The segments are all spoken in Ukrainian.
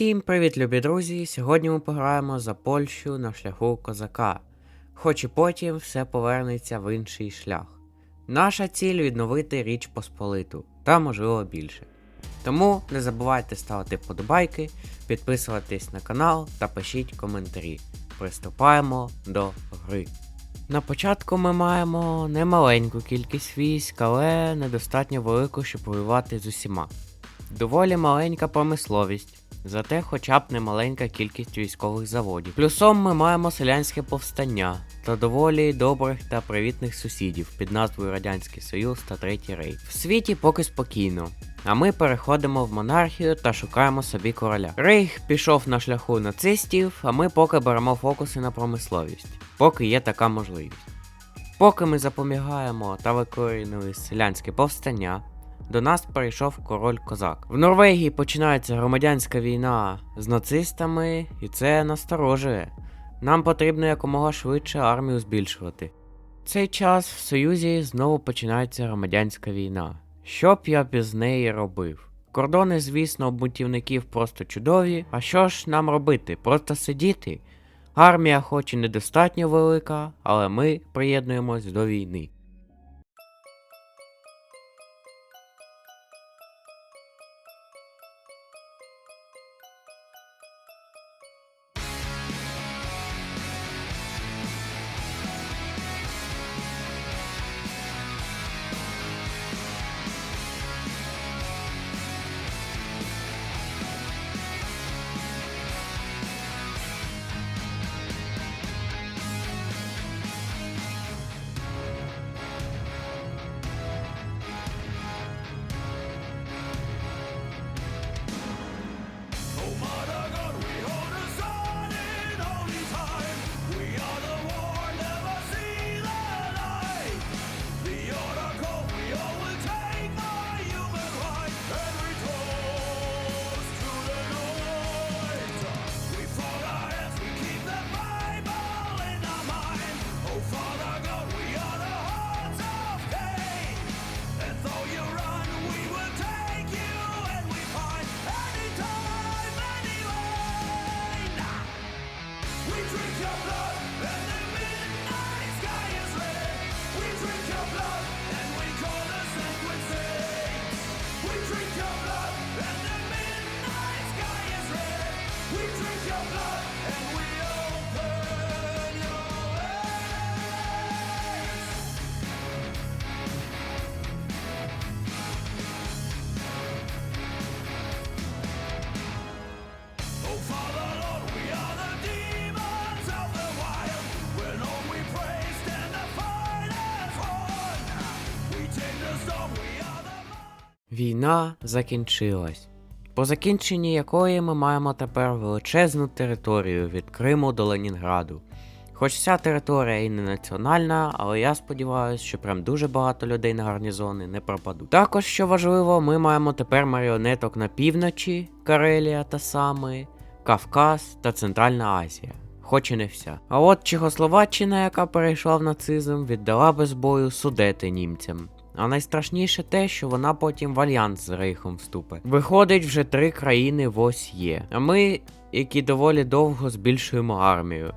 Всім привіт, любі друзі! Сьогодні ми пограємо за Польщу на шляху козака. Хоч і потім все повернеться в інший шлях. Наша ціль відновити Річ Посполиту, та можливо більше. Тому не забувайте ставити вподобайки, підписуватись на канал та пишіть коментарі. Приступаємо до гри. На початку ми маємо немаленьку кількість військ, але недостатньо велику, щоб воювати з усіма. Доволі маленька промисловість, зате хоча б немаленька кількість військових заводів. Плюсом ми маємо селянське повстання та доволі добрих та привітних сусідів під назвою Радянський Союз та Третій Рейх. В світі поки спокійно. А ми переходимо в монархію та шукаємо собі короля. Рейх пішов на шляху нацистів, а ми поки беремо фокуси на промисловість, поки є така можливість. Поки ми запобігаємо та викорінили селянське повстання, до нас перейшов король козак. В Норвегії починається громадянська війна з нацистами, і це насторожує. Нам потрібно якомога швидше армію збільшувати. В цей час в Союзі знову починається громадянська війна. Що б я без неї робив? Кордони, звісно, у бунтівників просто чудові. А що ж нам робити? Просто сидіти? Армія хоч і недостатньо велика, але ми приєднуємось до війни. Війна закінчилась, по закінченні якої ми маємо тепер величезну територію від Криму до Ленінграду. Хоч вся територія і не національна, але я сподіваюся, що прям дуже багато людей на гарнізони не пропадуть. Також, що важливо, ми маємо тепер маріонеток на півночі, Карелія та Сами, Кавказ та Центральна Азія. Хоч і не вся. А от Чехословаччина, яка перейшла в нацизм, віддала без бою судети німцям. А найстрашніше те, що вона потім в альянс з Рейхом вступить. Виходить, вже три країни ось є. А ми, які доволі довго збільшуємо армію.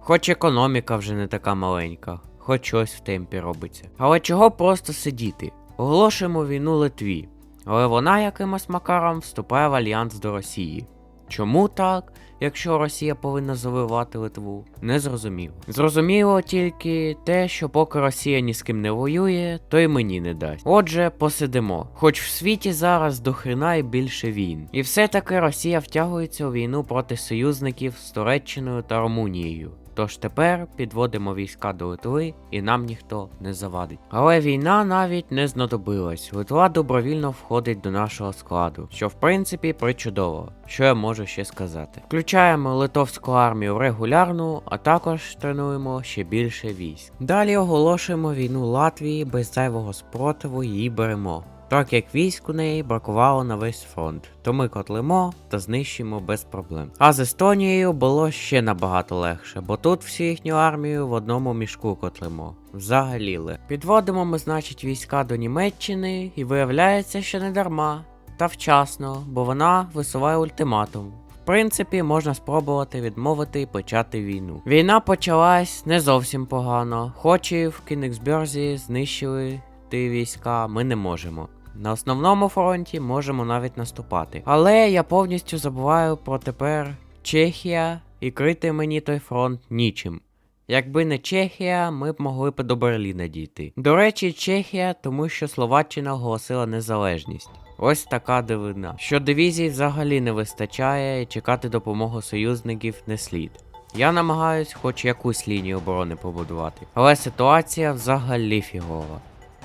Хоч економіка вже не така маленька, хоч щось в темпі робиться. Але чого просто сидіти? Оголошуємо війну Литві, але вона якимось макаром вступає в альянс до Росії. Чому так, якщо Росія повинна завоювати Литву? Не зрозуміло. Зрозуміло тільки те, що поки Росія ні з ким не воює, то й мені не дасть. Отже, посидимо. Хоч в світі зараз дохрена і більше війн. І все-таки Росія втягується у війну проти союзників з Туреччиною та Румунією. Тож тепер підводимо війська до Литви і нам ніхто не завадить. Але війна навіть не знадобилась. Литва добровільно входить до нашого складу, що в принципі причудово. Що я можу ще сказати? Включаємо литовську армію регулярну, а також тренуємо ще більше військ. Далі оголошуємо війну Латвії без зайвого спротиву її беремо. Так як військ у неї бракувало на весь фронт, то ми котлимо та знищимо без проблем. А з Естонією було ще набагато легше, бо тут всю їхню армію в одному мішку котлимо. Взагаліли. Підводимо ми, значить, війська до Німеччини, і виявляється, що не дарма. Та вчасно, бо вона висуває ультиматум. В принципі, можна спробувати відмовити і почати війну. Війна почалась не зовсім погано, хоч і в Кінексберзі знищили ті війська, ми не можемо. На основному фронті можемо навіть наступати. Але я повністю забуваю про тепер Чехія і крити мені той фронт нічим. Якби не Чехія, ми б могли б до Берліна дійти. До речі, Чехія, тому що Словаччина оголосила незалежність. Ось така дивина. Що дивізій взагалі не вистачає і чекати допомогу союзників не слід. Я намагаюсь хоч якусь лінію оборони побудувати, але ситуація взагалі фігова.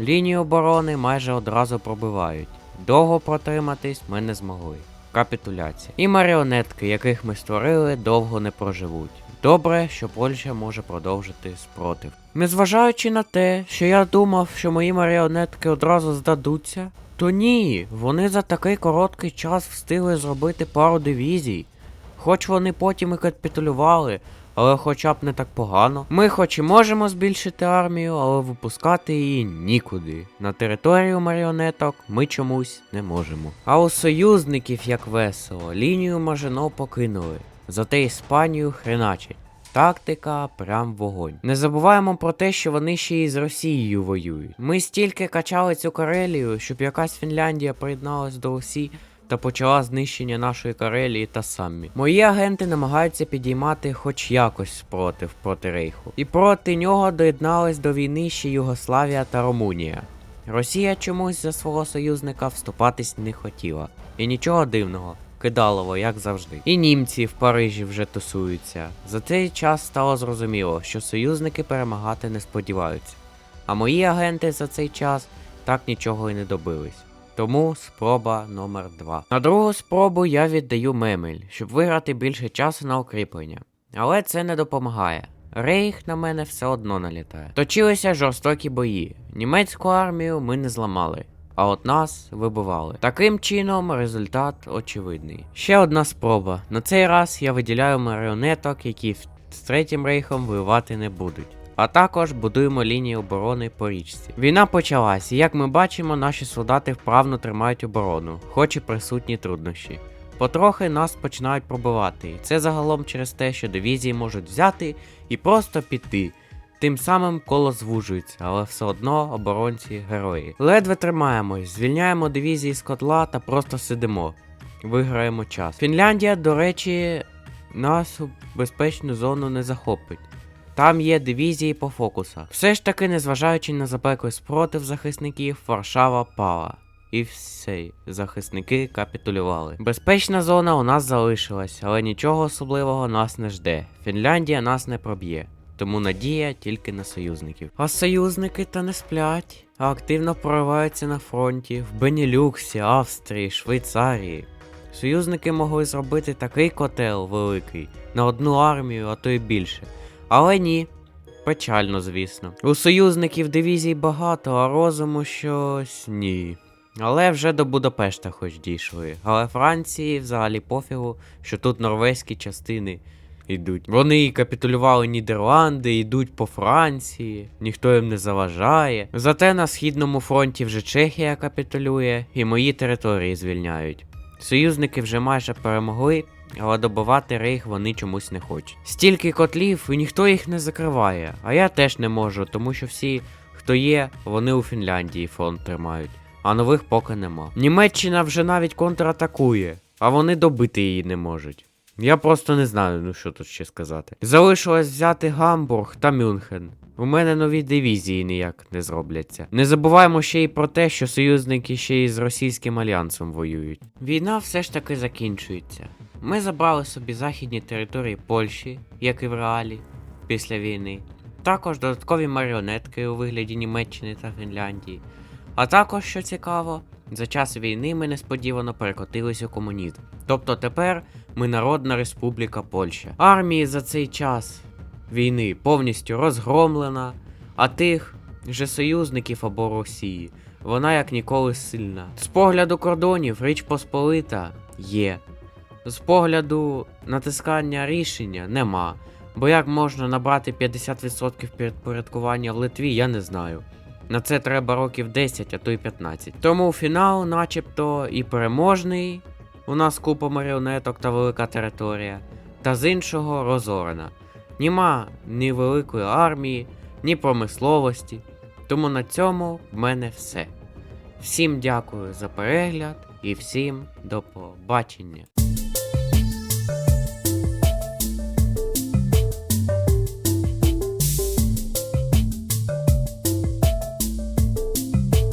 Лінію оборони майже одразу пробивають. Довго протриматись ми не змогли. Капітуляція. І маріонетки, яких ми створили, довго не проживуть. Добре, що Польща може продовжити спротив. Незважаючи на те, що я думав, що мої маріонетки одразу здадуться, то ні, вони за такий короткий час встигли зробити пару дивізій. Хоч вони потім і капітулювали, але хоча б не так погано. Ми хоч і можемо збільшити армію, але випускати її нікуди. На територію маріонеток ми чомусь не можемо. А у союзників, як весело, лінію Мажино покинули. Зате Іспанію хреначить. Тактика прям вогонь. Не забуваємо про те, що вони ще й з Росією воюють. Ми стільки качали цю Карелію, щоб якась Фінляндія приєдналась до Росії та почала знищення нашої Карелії та самі. Мої агенти намагаються підіймати хоч якось спротив проти Рейху. І проти нього доєднались до війни ще Югославія та Румунія. Росія чомусь за свого союзника вступатись не хотіла. І нічого дивного. Кидалово, як завжди. І німці в Парижі вже тусуються. За цей час стало зрозуміло, що союзники перемагати не сподіваються. А мої агенти за цей час так нічого і не добились. Тому спроба номер 2 На другу спробу я віддаю мемель, щоб виграти більше часу на укріплення. Але це не допомагає. Рейх на мене все одно налітає. Точилися жорстокі бої. Німецьку армію ми не зламали. А от нас вибивали. Таким чином, результат очевидний. Ще одна спроба. На цей раз я виділяю маріонеток, які з третім рейхом воювати не будуть. А також будуємо лінії оборони по річці. Війна почалась, і як ми бачимо, наші солдати вправно тримають оборону, хоч і присутні труднощі. Потрохи нас починають пробивати, і це загалом через те, що дивізії можуть взяти і просто піти. Тим самим коло звужується, але все одно оборонці герої. Ледве тримаємось, звільняємо дивізії з котла та просто сидимо. Виграємо час. Фінляндія, до речі, нас у безпечну зону не захопить. Там є дивізії по фокусах. Все ж таки, незважаючи на запеклий спротив захисників, Варшава пала. І все, захисники капітулювали. Безпечна зона у нас залишилась, але нічого особливого нас не жде. Фінляндія нас не проб'є. Тому надія тільки на союзників. А союзники та не сплять, а активно прориваються на фронті в Бенілюксі, Австрії, Швейцарії. Союзники могли зробити такий котел великий на одну армію, а то й більше. Але ні. Печально, звісно. У союзників дивізій багато, а розуму щось ні. Але вже до Будапешта хоч дійшли. Але Франції взагалі пофігу, що тут норвезькі частини йдуть. Вони капітулювали Нідерланди, йдуть по Франції, ніхто їм не заважає. Зате на східному фронті вже Чехія капітулює і мої території звільняють. Союзники вже майже перемогли, але добивати рейх вони чомусь не хочуть. Стільки котлів, і ніхто їх не закриває. А я теж не можу, тому що всі, хто є, вони у Фінляндії фронт тримають, а нових поки нема. Німеччина вже навіть контратакує, а вони добити її не можуть. Я просто не знаю, ну що тут ще сказати. Залишилось взяти Гамбург та Мюнхен. У мене нові дивізії ніяк не зробляться. Не забуваємо ще й про те, що союзники ще й з російським альянсом воюють. Війна все ж таки закінчується. Ми забрали собі західні території Польщі, як і в реалі, після війни. Також додаткові маріонетки у вигляді Німеччини та Фінляндії. А також, що цікаво, за час війни ми несподівано перекотились у комунізм. Тобто тепер ми Народна Республіка Польща. Армії за цей час війни повністю розгромлена, а тих же союзників або Росії вона як ніколи сильна. З погляду кордонів Річ Посполита є. З погляду натискання рішення нема. Бо як можна набрати 50% підпорядкування в Литві, я не знаю. На це треба років 10, а то й 15. Тому фінал, начебто, і переможний, у нас купа маріонеток та велика територія, та з іншого розорена. Нема ні великої армії, ні промисловості. Тому на цьому в мене все. Всім дякую за перегляд і всім до побачення.